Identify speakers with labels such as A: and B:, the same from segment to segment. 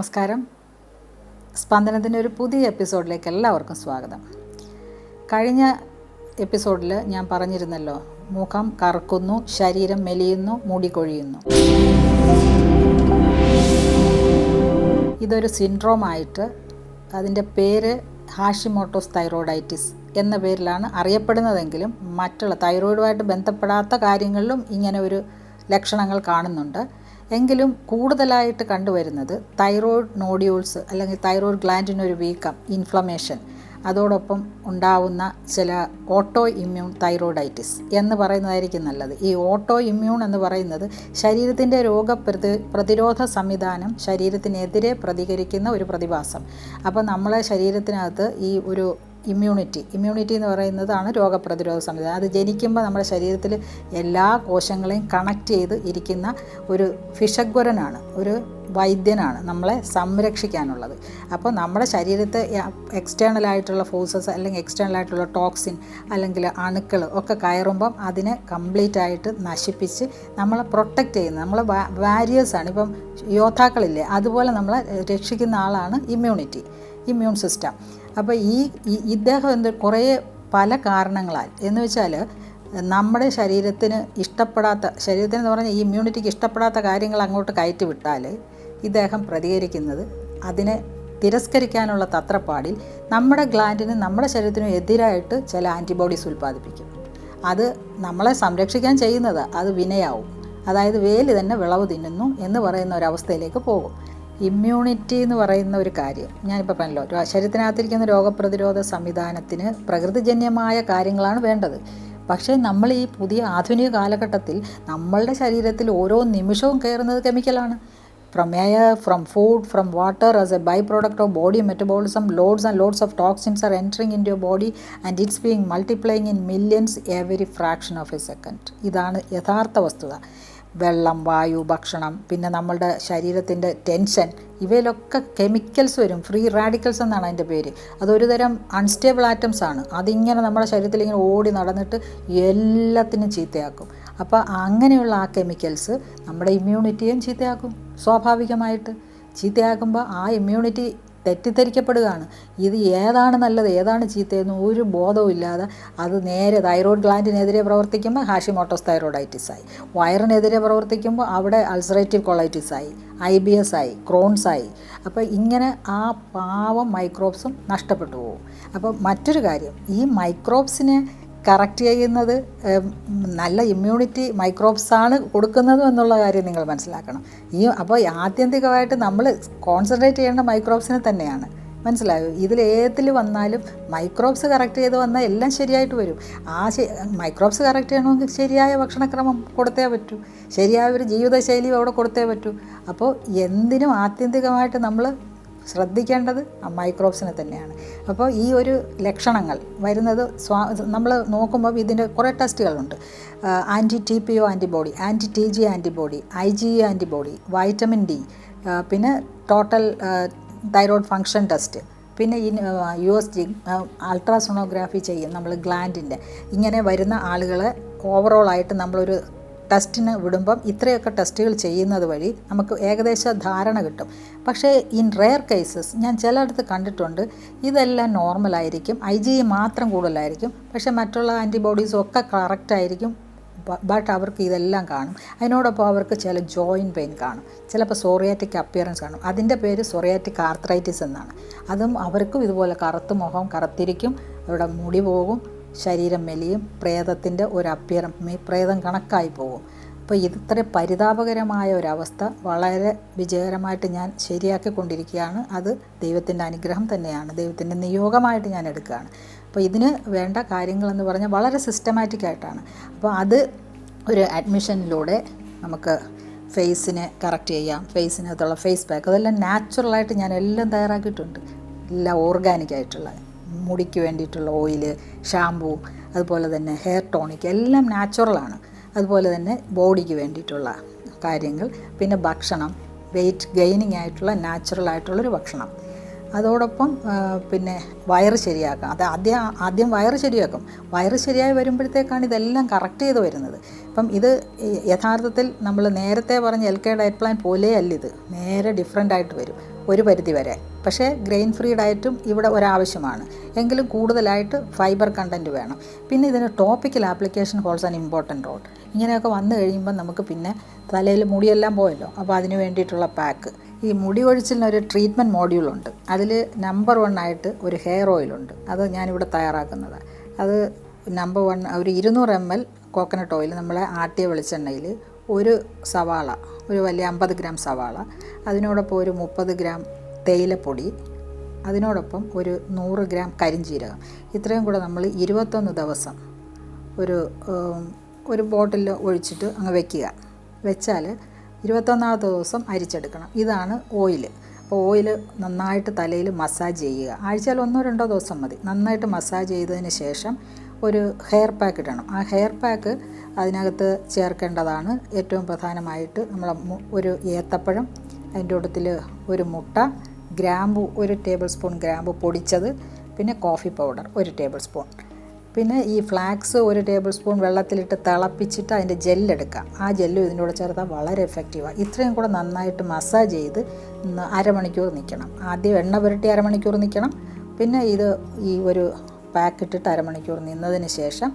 A: നമസ്കാരം. സ്പന്ദനത്തിന്റെ ഒരു പുതിയ എപ്പിസോഡിലേക്ക് എല്ലാവർക്കും സ്വാഗതം. കഴിഞ്ഞ എപ്പിസോഡിൽ ഞാൻ പറഞ്ഞിരുന്നല്ലോ മുഖം കറുക്കുന്നു ശരീരം മെലിയുന്നു മുടി കൊഴിയുന്നു. ഇതൊരു സിൻഡ്രോം ആയിട്ട് അതിന്റെ പേര് ഹാഷിമോട്ടോസ് തൈറോയിഡൈറ്റിസ് എന്ന പേരിലാണ് അറിയപ്പെടുന്നതെങ്കിലും മറ്റുള്ള തൈറോയിഡുമായിട്ട് ബന്ധപ്പെടാത്ത കാര്യങ്ങളിലും ഇങ്ങനെ ഒരു ലക്ഷണങ്ങൾ കാണുന്നുണ്ട്. എങ്കിലും കൂടുതലായിട്ട് കണ്ടുവരുന്നത് തൈറോയ്ഡ് നോഡ്യൂൾസ് അല്ലെങ്കിൽ തൈറോയ്ഡ് ഗ്ലാൻഡിനൊരു വീക്കം ഇൻഫ്ലമേഷൻ അതോടൊപ്പം ഉണ്ടാവുന്ന ചില ഓട്ടോ ഇമ്മ്യൂൺ തൈറോയിഡൈറ്റിസ് എന്ന് പറയുന്നതായിരിക്കും നല്ലത്. ഈ ഓട്ടോ ഇമ്മ്യൂൺ എന്ന് പറയുന്നത് ശരീരത്തിന്റെ രോഗപ്രതി പ്രതിരോധ സംവിധാനം ശരീരത്തിനെതിരെ പ്രതികരിക്കുന്ന ഒരു പ്രതിഭാസം. അപ്പോൾ നമ്മളെ ശരീരത്തിനകത്ത് ഈ ഒരു ഇമ്മ്യൂണിറ്റി. ഇമ്മ്യൂണിറ്റി എന്ന് പറയുന്നതാണ് രോഗപ്രതിരോധ സംവിധാനം. അത് ജനിക്കുമ്പോൾ നമ്മുടെ ശരീരത്തിൽ എല്ലാ കോശങ്ങളെയും കണക്ട് ചെയ്ത് ഇരിക്കുന്ന ഒരു ഫിഷഗ്വരനാണ് ഒരു വൈദ്യനാണ് നമ്മളെ സംരക്ഷിക്കാനുള്ളത്. അപ്പോൾ നമ്മുടെ ശരീരത്തെ എക്സ്റ്റേണൽ ആയിട്ടുള്ള ഫോഴ്സസ് അല്ലെങ്കിൽ എക്സ്റ്റേണൽ ആയിട്ടുള്ള ടോക്സിൻ അല്ലെങ്കിൽ അണുക്കൾ ഒക്കെ കയറുമ്പം അതിനെ കംപ്ലീറ്റ് ആയിട്ട് നശിപ്പിച്ച് നമ്മളെ പ്രൊട്ടക്റ്റ് ചെയ്യുന്നത്. നമ്മൾ വാരിയേഴ്സാണ് ഇപ്പം യോദ്ധാക്കളില്ലേ അതുപോലെ നമ്മളെ രക്ഷിക്കുന്ന ആളാണ് ഇമ്മ്യൂണിറ്റി ഇമ്മ്യൂൺ സിസ്റ്റം അപ്പോൾ ഈ ഇദ്ദേഹം എന്ത് കുറേ പല കാരണങ്ങളാൽ എന്ന് വെച്ചാൽ നമ്മുടെ ശരീരത്തിന് ഇഷ്ടപ്പെടാത്ത ശരീരത്തിന് എന്ന് പറഞ്ഞാൽ ഈ ഇമ്മ്യൂണിറ്റിക്ക് ഇഷ്ടപ്പെടാത്ത കാര്യങ്ങൾ അങ്ങോട്ട് കയറ്റി വിട്ടാൽ ഇദ്ദേഹം പ്രതികരിക്കുന്നത് അതിനെ തിരസ്കരിക്കാനുള്ള തത്രപ്പാടിൽ നമ്മുടെ ഗ്ലാൻഡിന് നമ്മുടെ ശരീരത്തിനും എതിരായിട്ട് ചില ആന്റിബോഡീസ് ഉൽപ്പാദിപ്പിക്കും. അത് നമ്മളെ സംരക്ഷിക്കാൻ ചെയ്യുന്നത് അത് വിനയാവും. അതായത് വേലി തന്നെ വിളവ് തിന്നുന്നു എന്ന് പറയുന്ന ഒരവസ്ഥയിലേക്ക് പോകും. ഇമ്മ്യൂണിറ്റി എന്ന് പറയുന്ന ഒരു കാര്യം. ഞാനിപ്പോൾ പറഞ്ഞല്ലോ ശരീരത്തിനകത്തിരിക്കുന്ന രോഗപ്രതിരോധ സംവിധാനത്തിന് പ്രകൃതിജന്യമായ കാര്യങ്ങളാണ് വേണ്ടത്. പക്ഷേ നമ്മൾ ഈ പുതിയ ആധുനിക കാലഘട്ടത്തിൽ നമ്മളുടെ ശരീരത്തിൽ ഓരോ നിമിഷവും കയറുന്നത് കെമിക്കലാണ്. From air from food from water as a by product of body metabolism loads and loads of toxins are entering in your body and it's being multiplying in millions every fraction of a second ഇതാണ് യഥാർത്ഥ വസ്തുത. വെള്ളം വായു ഭക്ഷണം പിന്നെ നമ്മളുടെ ശരീരത്തിന്റെ tension ഇവയിലൊക്കെ കെമിക്കൽസ് വരും. ഫ്രീ റാഡിക്കൽസ് എന്നാണ് അതിന്റെ പേര്. അതൊരു തരം അൺസ്റ്റേബിൾ ആറ്റംസ് ആണ്. അതിങ്ങനെ നമ്മുടെ ശരീരത്തിൽ ഇങ്ങനെ ഓടി നടന്നിട്ട് എല്ലാത്തിനും ചീത്തയാക്കും. അപ്പോൾ അങ്ങനെയുള്ള ആ കെമിക്കൽസ് നമ്മുടെ ഇമ്മ്യൂണിറ്റിയും ചീത്തയാക്കും സ്വാഭാവികമായിട്ട്. ചീത്തയാക്കുമ്പോൾ ആ ഇമ്മ്യൂണിറ്റി തെറ്റിദ്ധരിക്കപ്പെടുകയാണ്. ഇത് ഏതാണ് നല്ലത് ഏതാണ് ചീത്തയെന്ന് ഒരു ബോധവും ഇല്ലാതെ അത് നേരെ തൈറോയ്ഡ് ഗ്ലാൻഡിനെതിരെ പ്രവർത്തിക്കുമ്പോൾ ഹാഷിമോട്ടോസ് തൈറോയിഡൈറ്റിസ് ആയി വയറിനെതിരെ പ്രവർത്തിക്കുമ്പോൾ അവിടെ അൾസറേറ്റീവ് കൊളൈറ്റിസ് ആയി ഐ ബി എസ് ആയി ക്രോൺസ് ആയി അപ്പോൾ ഇങ്ങനെ ആ പാവം മൈക്രോബ്സും നഷ്ടപ്പെട്ടു പോകും. അപ്പോൾ മറ്റൊരു കാര്യം ഈ മൈക്രോബ്സിനെ കറക്റ്റ് ചെയ്യുന്നത് നല്ല ഇമ്മ്യൂണിറ്റി മൈക്രോബ്സാണ് കൊടുക്കുന്നതും എന്നുള്ള കാര്യം നിങ്ങൾ മനസ്സിലാക്കണം. ഈ അപ്പോൾ ആത്യന്തികമായിട്ട് നമ്മൾ കോൺസെൻട്രേറ്റ് ചെയ്യേണ്ട മൈക്രോബ്സിനെ തന്നെയാണ്. മനസ്സിലായോ? ഇതിലേതിൽ വന്നാലും മൈക്രോബ്സ് കറക്റ്റ് ചെയ്ത് വന്നാൽ എല്ലാം ശരിയായിട്ട് വരും. ആ മൈക്രോബ്സ് കറക്റ്റ് ചെയ്യണമെങ്കിൽ ശരിയായ ഭക്ഷണക്രമം കൊടുത്തേ പറ്റൂ. ശരിയായ ഒരു ജീവിതശൈലിയും അവിടെ കൊടുത്തേ പറ്റൂ. അപ്പോൾ എന്തിനും ആത്യന്തികമായിട്ട് നമ്മൾ ശ്രദ്ധിക്കേണ്ടത് മൈക്രോബ്സിനെ തന്നെയാണ്. അപ്പോൾ ഈ ഒരു ലക്ഷണങ്ങൾ വരുന്നത് സ്വാ നമ്മൾ നോക്കുമ്പോൾ ഇതിന്റെ കുറേ ടെസ്റ്റുകളുണ്ട്. Anti T P O antibody anti T G antibody I G antibody vitamin D പിന്നെ ടോട്ടൽ തൈറോയ്ഡ് ഫങ്ഷൻ ടെസ്റ്റ് പിന്നെ ഈ യു എസ് ജി അൾട്രാസോണോഗ്രാഫി ചെയ്യും നമ്മൾ ഗ്ലാൻഡിന്റെ ഇങ്ങനെ വരുന്ന ആളുകളെ ഓവറോളായിട്ട് നമ്മളൊരു ടെസ്റ്റിന് വിടുമ്പം ഇത്രയൊക്കെ ടെസ്റ്റുകൾ ചെയ്യുന്നത് വഴി നമുക്ക് ഏകദേശ ധാരണ കിട്ടും. പക്ഷേ ഇൻ റെയർ കേസസ് ഞാൻ ചിലയിടത്ത് കണ്ടിട്ടുണ്ട് ഇതെല്ലാം നോർമലായിരിക്കും. ഐ ജി മാത്രം കൂടുതലായിരിക്കും. പക്ഷേ മറ്റുള്ള ആന്റിബോഡീസും ഒക്കെ കറക്റ്റായിരിക്കും ബട്ട് അവർക്ക് ഇതെല്ലാം കാണും. അതിനോടൊപ്പം അവർക്ക് ചില ജോയിന്റ് പെയിൻ കാണും. ചിലപ്പോൾ സോറിയാറ്റിക് അപ്പിയറൻസ് കാണും. അതിന്റെ പേര് സോറിയാറ്റിക് ആർത്രൈറ്റിസ് എന്നാണ്. അതും അവർക്കും ഇതുപോലെ കറുത്ത് മുഖം കറുത്തിരിക്കും. അവരുടെ മുടി പോകും. ശരീരം മെലിയും പ്രേതത്തിന്റെ ഒരു മീ പ്രേതം കണക്കായി പോകും അപ്പോൾ ഇത് ഇത്ര പരിതാപകരമായ ഒരവസ്ഥ വളരെ വിജയകരമായിട്ട് ഞാൻ ശരിയാക്കിക്കൊണ്ടിരിക്കുകയാണ്. അത് ദൈവത്തിന്റെ അനുഗ്രഹം തന്നെയാണ്. ദൈവത്തിന്റെ നിയോഗമായിട്ട് ഞാൻ എടുക്കുകയാണ്. അപ്പോൾ ഇതിന് വേണ്ട കാര്യങ്ങളെന്ന് പറഞ്ഞാൽ വളരെ സിസ്റ്റമാറ്റിക് ആയിട്ടാണ്. അപ്പോൾ അത് ഒരു അഡ്മിഷനിലൂടെ നമുക്ക് ഫേസിനെ കറക്റ്റ് ചെയ്യാം ഫേസിനകത്തുള്ള ഫേസ് പാക്ക് അതെല്ലാം നാച്ചുറലായിട്ട് ഞാൻ എല്ലാം തയ്യാറാക്കിയിട്ടുണ്ട്. എല്ലാം ഓർഗാനിക് മുടിക്ക് വേണ്ടിയിട്ടുള്ള ഓയിൽ ഷാമ്പൂ അതുപോലെ തന്നെ ഹെയർ ടോണിക് എല്ലാം നാച്ചുറലാണ് അതുപോലെ തന്നെ ബോഡിക്ക് വേണ്ടിയിട്ടുള്ള കാര്യങ്ങൾ. പിന്നെ ഭക്ഷണം വെയിറ്റ് ഗെയിനിങ് ആയിട്ടുള്ള നാച്ചുറൽ ആയിട്ടുള്ളൊരു ഭക്ഷണം. അതോടൊപ്പം പിന്നെ വയറ് ശരിയാക്കാം. അത് ആദ്യം ആദ്യം വയറ് ശരിയാക്കും. വയറ് ശരിയായി വരുമ്പോഴത്തേക്കാണ് ഇതെല്ലാം കറക്റ്റ് ചെയ്ത് വരുന്നത്. അപ്പം ഇത് യഥാർത്ഥത്തിൽ നമ്മൾ നേരത്തെ പറഞ്ഞ എൽ കെ ഡയറ്റ് പ്ലാൻ പോലെയല്ല ഇത്. നേരെ ഡിഫറെന്റ് ആയിട്ട് വരും ഒരു പരിധി വരെ. പക്ഷേ ഗ്രെയിൻ ഫ്രീ ഡയറ്റും ഇവിടെ ഒരാവശ്യമാണ്. എങ്കിലും കൂടുതലായിട്ട് ഫൈബർ കണ്ടന്റ് വേണം. പിന്നെ ഇതിന് topical application holds an important role ഇങ്ങനെയൊക്കെ വന്നു കഴിയുമ്പോൾ നമുക്ക് പിന്നെ തലയിൽ മുടിയെല്ലാം പോയല്ലോ. അപ്പോൾ അതിന് വേണ്ടിയിട്ടുള്ള പാക്ക് ഈ മുടി ഒഴിച്ചിലിന് ഒരു ട്രീറ്റ്മെന്റ് മോഡ്യൂളുണ്ട് അതിൽ നമ്പർ വൺ ആയിട്ട് ഒരു ഹെയർ ഓയിലുണ്ട് അത് ഞാനിവിടെ തയ്യാറാക്കുന്നത്. അത് നമ്പർ വൺ ഒരു ഇരുന്നൂറ് എം എൽ കോക്കനട്ട് ഓയിൽ നമ്മളെ ആട്ടിയ വെളിച്ചെണ്ണയിൽ ഒരു സവാള ഒരു വലിയ അമ്പത് ഗ്രാം സവാള അതിനോടൊപ്പം ഒരു മുപ്പത് ഗ്രാം തേയിലപ്പൊടി അതിനോടൊപ്പം ഒരു നൂറ് ഗ്രാം കരിഞ്ചീരകം. ഇത്രയും കൂടെ നമ്മൾ ഇരുപത്തൊന്ന് ദിവസം ഒരു ഒരു ബോട്ടിൽ ഒഴിച്ചിട്ട് അങ്ങ് വെക്കുക. വെച്ചാൽ ഇരുപത്തൊന്നാമത്തെ ദിവസം അരിച്ചെടുക്കണം. ഇതാണ് ഓയിൽ അപ്പോൾ ഓയിൽ നന്നായിട്ട് തലയിൽ മസാജ് ചെയ്യുക. ആഴ്ചയിൽ ഒന്നോ രണ്ടോ ദിവസം മതി. നന്നായിട്ട് മസാജ് ചെയ്തതിന് ശേഷം ഒരു ഹെയർ പാക്ക് ഇടണം. ആ ഹെയർ പാക്ക് അതിനകത്ത് ചേർക്കേണ്ടതാണ് ഏറ്റവും പ്രധാനമായിട്ട് നമ്മൾ ഒരു ഏത്തപ്പഴം അതിന്റെ കൂട്ടത്തിൽ ഒരു മുട്ട ഗ്രാമ്പു ഒരു ടേബിൾ സ്പൂൺ ഗ്രാമ്പു പൊടിച്ചത് പിന്നെ കോഫി പൗഡർ ഒരു ടേബിൾ സ്പൂൺ പിന്നെ ഈ ഫ്ലാക്സ് ഒരു ടേബിൾ സ്പൂൺ വെള്ളത്തിലിട്ട് തിളപ്പിച്ചിട്ട് അതിന്റെ ജെല്ലെടുക്കാം. ആ ജെല്ലും ഇതിന്റെ കൂടെ ചേർത്താൽ വളരെ എഫക്റ്റീവാണ് ഇത്രയും കൂടെ നന്നായിട്ട് മസാജ് ചെയ്ത് അരമണിക്കൂർ നിൽക്കണം. ആദ്യം എണ്ണ പുരട്ടി അരമണിക്കൂർ നിൽക്കണം. പിന്നെ ഇത് ഈ ഒരു പാക്കിട്ടിട്ട് അരമണിക്കൂർ നിന്നതിന് ശേഷം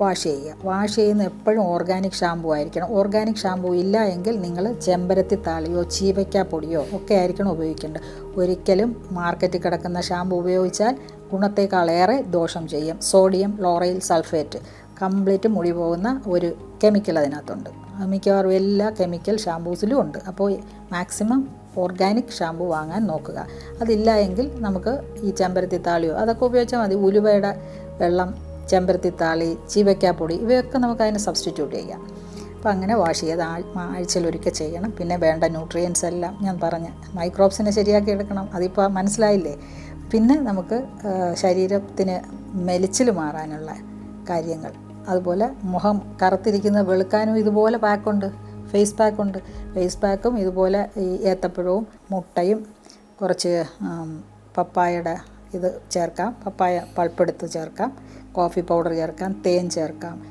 A: വാഷ് ചെയ്യുക. വാഷ് ചെയ്യുന്ന എപ്പോഴും ഓർഗാനിക് ഷാമ്പു ആയിരിക്കണം. ഓർഗാനിക് ഷാമ്പു ഇല്ല എങ്കിൽ നിങ്ങൾ ചെമ്പരത്തി താളിയോ ചീവയ്ക്ക പൊടിയോ ഒക്കെ ആയിരിക്കണം ഉപയോഗിക്കേണ്ടത്. ഒരിക്കലും മാർക്കറ്റിൽ കിടക്കുന്ന ഷാമ്പു ഉപയോഗിച്ചാൽ ഗുണത്തേക്കാളേറെ ദോഷം ചെയ്യും. സോഡിയം ലോറയിൽ സൾഫേറ്റ് കംപ്ലീറ്റ് മുടി പോകുന്ന ഒരു കെമിക്കൽ അതിനകത്തുണ്ട്. മിക്കവാറും എല്ലാ കെമിക്കൽ ഷാമ്പൂസിലും ഉണ്ട്. അപ്പോൾ മാക്സിമം ഓർഗാനിക് ഷാമ്പു വാങ്ങാൻ നോക്കുക. അതില്ല എങ്കിൽ നമുക്ക് ഈ ചെമ്പരത്തി താളിയോ അതൊക്കെ ഉപയോഗിച്ചാൽ മതി. ഉലുവയുടെ വെള്ളം ചെമ്പരത്തി താളി ചീവയ്ക്കാപ്പൊടി ഇവയൊക്കെ നമുക്ക് അതിന് സബ്സ്റ്റിറ്റ്യൂട്ട് ചെയ്യാം. അപ്പോൾ അങ്ങനെ വാഷ് ചെയ്ത് ആഴ്ചയിൽ ഒരിക്കൽ ചെയ്യണം. പിന്നെ വേണ്ട ന്യൂട്രിയൻസ് എല്ലാം ഞാൻ പറഞ്ഞ മൈക്രോബ്സിനെ ശരിയാക്കി എടുക്കണം. അതിപ്പോൾ മനസ്സിലായില്ലേ? പിന്നെ നമുക്ക് ശരീരത്തിന് മെലിച്ചിൽ മാറാനുള്ള കാര്യങ്ങൾ. അതുപോലെ മുഖം കറുത്തിരിക്കുന്ന വെളുക്കാനും ഇതുപോലെ പാക്കുണ്ട് ഫേസ് പാക്കുണ്ട് ഫേസ് പാക്കും ഇതുപോലെ ഈ ഏത്തപ്പഴവും മുട്ടയും കുറച്ച് പപ്പായയുടെ ഇത് ചേർക്കാം. പപ്പായ പൾപ്പെടുത്ത് ചേർക്കാം. കോഫി പൗഡർ ചേർക്കാം. തേൻ ചേർക്കാം.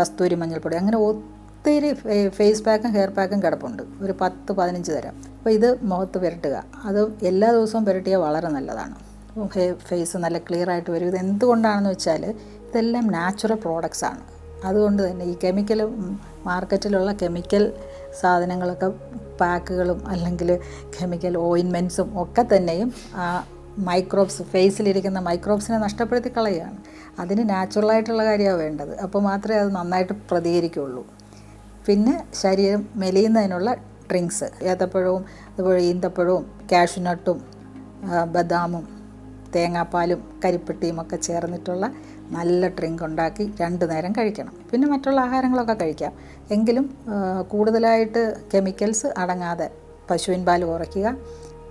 A: കസ്തൂരി മഞ്ഞൾപ്പൊടി. അങ്ങനെ ഒത്തിരി ഫേസ് പാക്കും ഹെയർ പാക്കും കിടപ്പുണ്ട്. ഒരു പത്ത് പതിനഞ്ച് തരം. അപ്പോൾ ഇത് മുഖത്ത് പുരട്ടുക. അത് എല്ലാ ദിവസവും പുരട്ടിയാൽ വളരെ നല്ലതാണ്. ഫേസ് നല്ല ക്ലിയർ ആയിട്ട് വരും. ഇത് എന്തുകൊണ്ടാണെന്ന് വെച്ചാൽ ഇതെല്ലാം നാച്ചുറൽ പ്രോഡക്റ്റ്സ് ആണ്. അതുകൊണ്ട് തന്നെ ഈ കെമിക്കൽ മാർക്കറ്റിലുള്ള കെമിക്കൽ സാധനങ്ങളൊക്കെ പാക്കുകളും അല്ലെങ്കിൽ കെമിക്കൽ ഓയിൻമെന്റ്സും ഒക്കെ തന്നെയും ആ മൈക്രോബ്സ് ഫേസിലിരിക്കുന്ന മൈക്രോബ്സിനെ നഷ്ടപ്പെടുത്തി കളയുകയാണ്. അതിന് നാച്ചുറലായിട്ടുള്ള കാര്യമാണ് വേണ്ടത്. അപ്പോൾ മാത്രമേ അത് നന്നായിട്ട് പ്രതികരിക്കുകയുള്ളൂ പിന്നെ ശരീരം മെലിയുന്നതിനുള്ള ഡ്രിങ്ക്സ് ഏത്തപ്പഴവും അതുപോലെ ഈന്തപ്പഴവും കാഷ്യൂനട്ടും ബദാമും തേങ്ങാപ്പാലും കരിപ്പെട്ടിയും ഒക്കെ ചേർന്നിട്ടുള്ള നല്ല ഡ്രിങ്ക് ഉണ്ടാക്കി രണ്ട് നേരം കഴിക്കണം. പിന്നെ മറ്റുള്ള ആഹാരങ്ങളൊക്കെ കഴിക്കാം. എങ്കിലും കൂടുതലായിട്ട് കെമിക്കൽസ് അടങ്ങാതെ പശുവിൻ പാൽ കുറയ്ക്കുക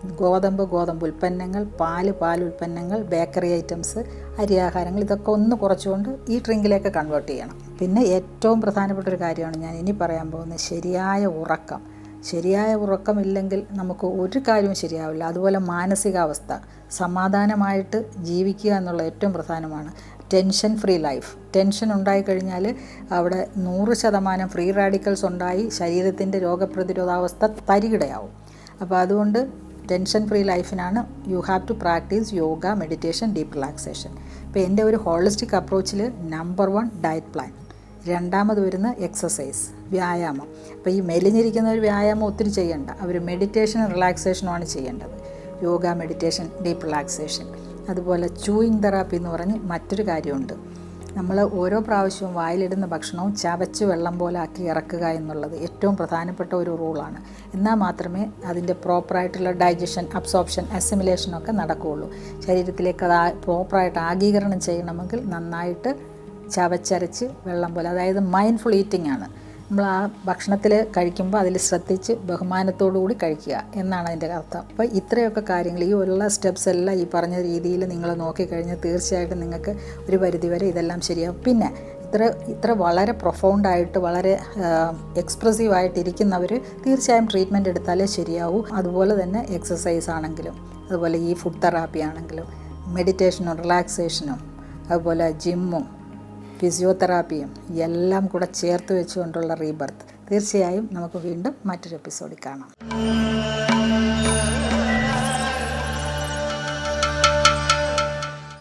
A: ഗോതമ്പ് ഗോതമ്പ് ഉൽപ്പന്നങ്ങൾ പാൽ പാൽ ഉൽപ്പന്നങ്ങൾ ബേക്കറി ഐറ്റംസ് അരിയാഹാരങ്ങൾ ഇതൊക്കെ ഒന്ന് കുറച്ചുകൊണ്ട് ഈ ഡ്രിങ്കിലേക്ക് കൺവേർട്ട് ചെയ്യണം. പിന്നെ ഏറ്റവും പ്രധാനപ്പെട്ട ഒരു കാര്യമാണ് ഞാൻ ഇനി പറയാൻ പോകുന്നത് ശരിയായ ഉറക്കം. ശരിയായ ഉറക്കം ഇല്ലെങ്കിൽ നമുക്ക് ഒരു കാര്യവും ശരിയാവില്ല. അതുപോലെ മാനസികാവസ്ഥ. സമാധാനമായിട്ട് ജീവിക്കുക എന്നുള്ള ഏറ്റവും പ്രധാനമാണ്. Tension free life. ടെൻഷൻ ഉണ്ടായിക്കഴിഞ്ഞാൽ അവിടെ നൂറ് ശതമാനം ഫ്രീ റാഡിക്കൽസ് ഉണ്ടായി ശരീരത്തിന്റെ രോഗപ്രതിരോധാവസ്ഥ തരികിടയാവും. അപ്പോൾ അതുകൊണ്ട് tension free ലൈഫിനാണ് you have to practice yoga meditation deep relaxation. ഇപ്പോൾ എന്റെ ഒരു ഹോളിസ്റ്റിക് അപ്രോച്ചിൽ നമ്പർ വൺ ഡയറ്റ് പ്ലാൻ. രണ്ടാമത് വരുന്ന എക്സസൈസ് വ്യായാമം. അപ്പോൾ ഈ മെലിഞ്ഞിരിക്കുന്നവർ വ്യായാമം ഒത്തിരി ചെയ്യേണ്ട. അവർ മെഡിറ്റേഷനും റിലാക്സേഷനുമാണ് ചെയ്യേണ്ടത്. Yoga meditation deep relaxation. അതുപോലെ ചൂയിങ് തെറാപ്പി എന്ന് പറഞ്ഞ് മറ്റൊരു കാര്യമുണ്ട്. നമ്മൾ ഓരോ പ്രാവശ്യവും വായിലിടുന്ന ഭക്ഷണവും ചവച്ച് വെള്ളം പോലെ ആക്കി ഇറക്കുക എന്നുള്ളത് ഏറ്റവും പ്രധാനപ്പെട്ട ഒരു റൂളാണ് എന്നാൽ മാത്രമേ അതിന്റെ പ്രോപ്പറായിട്ടുള്ള ഡൈജഷൻ അബ്സോർപ്ഷൻ അസിമുലേഷനൊക്കെ നടക്കുകയുള്ളൂ. ശരീരത്തിലേക്ക് അത് പ്രോപ്പറായിട്ട് ആഗീകരണം ചെയ്യണമെങ്കിൽ നന്നായിട്ട് ചവച്ചരച്ച് വെള്ളം പോലെ അതായത് മൈൻഡ്ഫുൾ ഈറ്റിംഗ് ആണ്. നമ്മൾ ആ ഭക്ഷണത്തിൽ കഴിക്കുമ്പോൾ അതിൽ ശ്രദ്ധിച്ച് ബഹുമാനത്തോടു കൂടി കഴിക്കുക എന്നാണ് അതിന്റെ അർത്ഥം. അപ്പോൾ ഇത്രയൊക്കെ കാര്യങ്ങൾ ഈ ഉള്ള സ്റ്റെപ്സ് എല്ലാം ഈ പറഞ്ഞ രീതിയിൽ നിങ്ങൾ നോക്കിക്കഴിഞ്ഞാൽ തീർച്ചയായിട്ടും നിങ്ങൾക്ക് ഒരു പരിധിവരെ ഇതെല്ലാം ശരിയാവും. പിന്നെ ഇത്ര ഇത്ര വളരെ പ്രൊഫൗണ്ടായിട്ട് വളരെ എക്സ്പ്രസീവ് ആയിട്ടിരിക്കുന്നവർ തീർച്ചയായും ട്രീറ്റ്മെന്റ് എടുത്താലേ ശരിയാവൂ. അതുപോലെ തന്നെ എക്സസൈസ് ആണെങ്കിലും അതുപോലെ ഈ ഫുഡ് തെറാപ്പി ആണെങ്കിലും മെഡിറ്റേഷനും റിലാക്സേഷനും അതുപോലെ ജിമ്മും ഫിസിയോതെറാപ്പിയും എല്ലാം കൂടെ ചേർത്ത് വെച്ചുകൊണ്ടുള്ള റീബർത്ത്. തീർച്ചയായും നമുക്ക് വീണ്ടും മറ്റൊരു എപ്പിസോഡിൽ കാണാം.